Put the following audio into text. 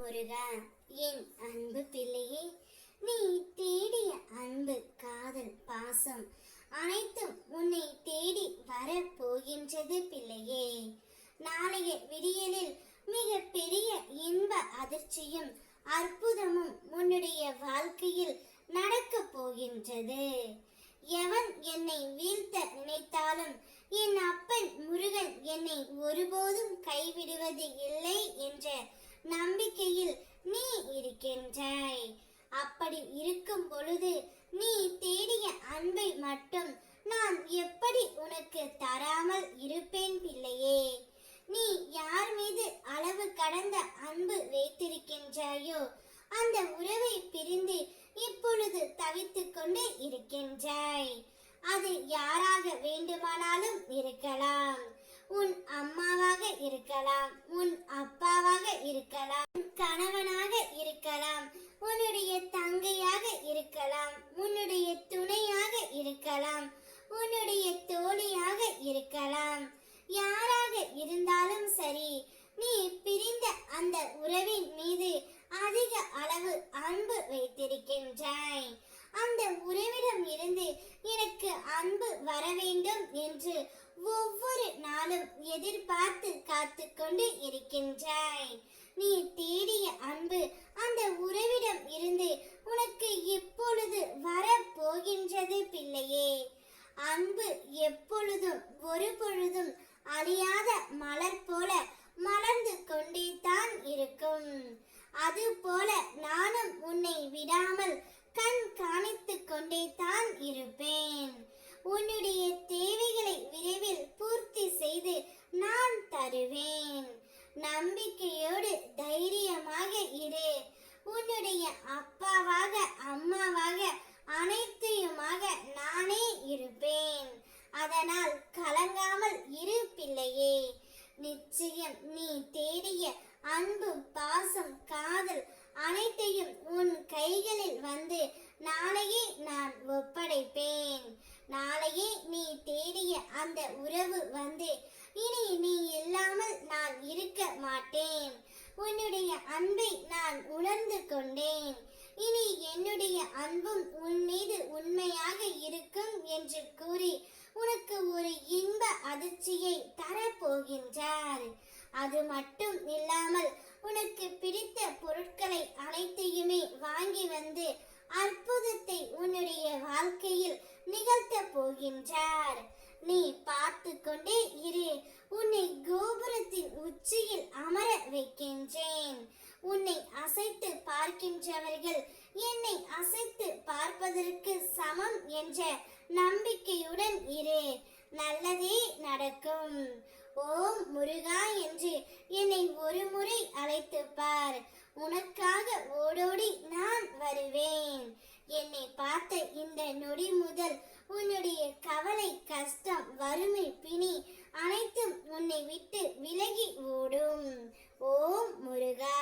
முருகா என் அன்பு பிள்ளையே நீ தேடிய அன்பு காதல் பாசம் அனைத்தும் உன்னை தேடி வர போகின்றது பிள்ளையே. நாளைய விடியலில் மிக பெரிய இன்ப அதிர்ச்சியும் அற்புதமும் உன்னுடைய வாழ்க்கையில் நடக்கப் போகின்றது. எவன் என்னை வீழ்த்த நினைத்தாலும் என் அப்பன் முருகன் என்னை ஒருபோதும் கைவிடுவது இல்லை என்ற நம்பிக்கையில் நீ இருக்கின்றாய். அப்படி இருக்கும் பொழுது நீ தேடிய அன்பை மட்டும் நான் எப்படி உனக்கு தராமல் இருப்பேன் பிள்ளையே? நீ யார் மீது அளவு கடந்த அன்பு வைத்திருக்கின்றாயோ அந்த உறவை பிரிந்து இப்பொழுது தவித்து கொண்டே இருக்கின்றாய். அது யாராக வேண்டுமானாலும் இருக்கலாம். உன் அம்மாவாக இருக்கலாம். உன் அப்பாவாக இருக்கலாம் இருக்கலாம். கணவனாக இருக்கலாம். உன்னுடைய தங்கையாக இருக்கலாம். உன்னுடைய துணையாக இருக்கலாம். உன்னுடைய தோழியாக இருக்கலாம். யாராக இருந்தாலும் சரி நீ பிரிந்த அந்த உறவின் மீது அதிக அளவு அன்பு வைத்திருக்கின்றாய். அந்த உறவிடம் இருந்து எனக்கு அன்பு வர வேண்டும் என்று ஒவ்வொரு நாளும் எதிர்பார்த்து காத்து கொண்டு இருக்கின்றாய். நீ தேடிய அன்பு அந்த உறவிடம் இருந்து உனக்கு இப்பொழுது வர போகின்றது பிள்ளையே? அன்பு எப்பொழுதும் ஒரு பொழுதும் அழியாத மலர் போல மலர்ந்து கொண்டே தான் இருக்கும். அது போல நானும் உன்னை விடாமல் கண் காணித்து கொண்டே தான் இருப்பேன். உன்னுடைய தேவைகளை விரைவில் பூர்த்தி செய்து நான் தருவேன். நம்பிக்கையோடு தைரியமாக இரு. உன்னுடைய அப்பாவாக அம்மாவாக அனைத்தையுமாக நானே இருப்பேன். அதனால் கலங்காமல் இரு பிள்ளையே. நிச்சயம் நீ தேடிய அன்பு பாசம் காதல் அனைத்தையும் உன் கைகளில் வந்து நாளையே நான் ஒப்படைப்பேன். நாளையே நீ தேடிய அந்த உறவு வந்து இனி நீ இல்லாமல் நான் இருக்க மாட்டேன். உன்னுடைய அன்பை நான் உணர்ந்து கொண்டேன். இனி என்னுடைய அன்பும் உன் மீது உண்மையாக இருக்கும் என்று கூறி உனக்கு ஒரு இன்ப அதிர்ச்சியை தரப்போகின்றார். அது மட்டும் இல்லாமல் உனக்கு பிடித்த பொருட்களை அனைத்தையுமே வாங்கி வந்து அற்புதத்தை உன்னுடைய வாழ்க்கையில் நிகழ்த்த போகின்றார். நீ பார்த்து கொண்டே இரு. உன்னை கோபுரத்தின் உச்சியில் அமர வைக்கின்றேன். உன்னை அசைத்து பார்க்கின்றவர்கள் என்னை அசைத்து பார்ப்பதற்கு சமம் என்ற நம்பிக்கையுடன் இரு. நல்லதே நடக்கும். ஓம் முருகா என்று என்னை ஒரு முறை அழைத்து பார். உனக்காக ஓடோடி நான் வருவேன். என்னை பார்த்த இந்த நொடி முதல் உன்னுடைய கவலை கஷ்டம் வறுமை பிணி அனைத்தும் உன்னை விட்டு விலகி ஓடும். ஓம் முருகா.